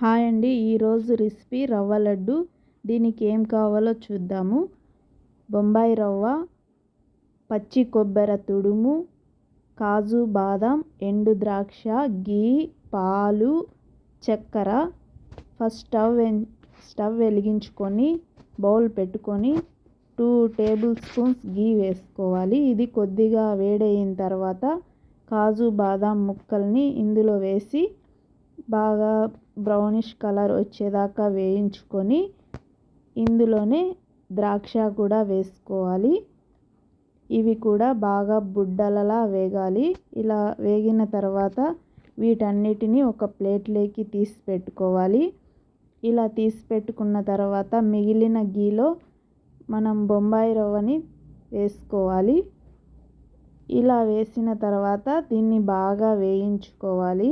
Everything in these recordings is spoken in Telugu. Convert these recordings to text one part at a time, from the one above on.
హాయ్ అండి. ఈరోజు రెసిపీ రవ్వ లడ్డు. దీనికి ఏం కావాలో చూద్దాము. బొంబాయి రవ్వ పచ్చి కొబ్బరి తుడుము కాజు బాదం ఎండు ద్రాక్ష గీ పాలు చక్కెర. ఫస్ట్ స్టవ్ స్టవ్ వెలిగించుకొని బౌల్ పెట్టుకొని టూ టేబుల్ స్పూన్స్ గీ వేసుకోవాలి. ఇది కొద్దిగా వేడయిన తర్వాత కాజు బాదం ముక్కల్ని ఇందులో వేసి బాగా బ్రౌనిష్ కలర్ వచ్చేదాకా వేయించుకొని ఇందులోనే ద్రాక్ష కూడా వేసుకోవాలి. ఇవి కూడా బాగా బుడ్డలలా వేగాలి. ఇలా వేగిన తర్వాత వీటన్నిటిని ఒక ప్లేట్లోకి తీసి పెట్టుకోవాలి. ఇలా తీసి పెట్టుకున్న తర్వాత మిగిలిన గీలో మనం బొంబాయి రవ్వని వేసుకోవాలి. ఇలా వేసిన తర్వాత దీన్ని బాగా వేయించుకోవాలి.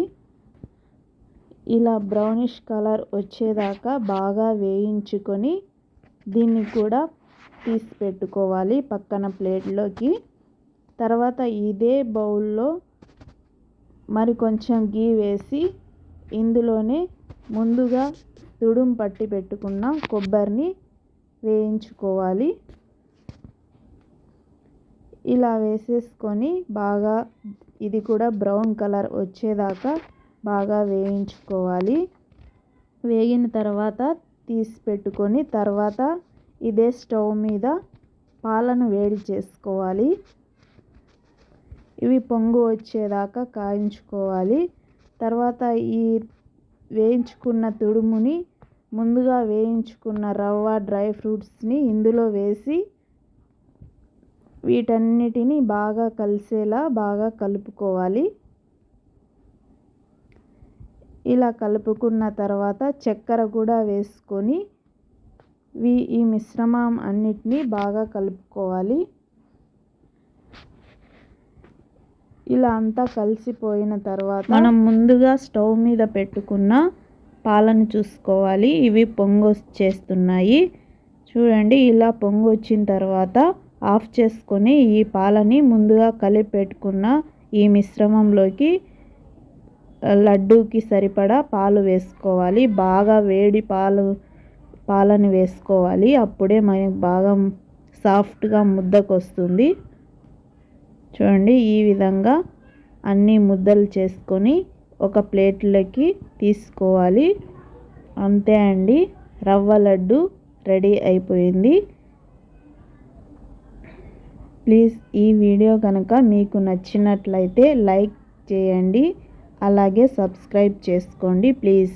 ఇలా బ్రౌనిష్ కలర్ వచ్చేదాకా బాగా వేయించుకొని దీన్ని కూడా తీసి పెట్టుకోవాలి పక్కన ప్లేట్లోకి తర్వాత ఇదే బౌల్లో మరి కొంచెం గీ వేసి ఇందులోనే ముందుగా తుడుము పట్టి పెట్టుకున్న కొబ్బరిని వేయించుకోవాలి. ఇలా వేసేసుకొని బాగా ఇది కూడా బ్రౌన్ కలర్ వచ్చేదాకా బాగా వేయించుకోవాలి. వేగిన తర్వాత తీసి పెట్టుకొని తర్వాత ఇదే స్టవ్ మీద పాలను వేడి చేసుకోవాలి. ఇవి పొంగు వచ్చేదాకా కాయించుకోవాలి. తర్వాత ఈ వేయించుకున్న తుడుముని ముందుగా వేయించుకున్న రవ్వ డ్రై ఫ్రూట్స్ని ఇందులో వేసి వీటన్నిటిని బాగా కలిసేలా బాగా కలుపుకోవాలి. ఇలా కలుపుకున్న తర్వాత చక్కెర కూడా వేసుకొని ఈ మిశ్రమం అన్నిటినీ బాగా కలుపుకోవాలి. ఇలా అంతా కలిసిపోయిన తర్వాత మనం ముందుగా స్టవ్ మీద పెట్టుకున్న పాలను చూసుకోవాలి. ఇవి పొంగు వచ్చేస్తున్నాయి చూడండి ఇలా పొంగు వచ్చిన తర్వాత ఆఫ్ చేసుకొని ఈ పాలని ముందుగా కలిపి పెట్టుకున్న ఈ మిశ్రమంలోకి లడ్డూకి సరిపడా పాలు వేసుకోవాలి. బాగా వేడి పాలు పాలని వేసుకోవాలి. అప్పుడే మనకి బాగా సాఫ్ట్గా ముద్దకు వస్తుంది చూడండి ఈ విధంగా అన్ని ముద్దలు చేసుకొని ఒక ప్లేట్లోకి తీసుకోవాలి. అంతే అండి. రవ్వ లడ్డు రెడీ అయిపోయింది. ప్లీజ్ ఈ వీడియో కనుక మీకు నచ్చినట్లయితే లైక్ చేయండి. అలాగే సబ్స్క్రైబ్ చేసుకోండి ప్లీజ్.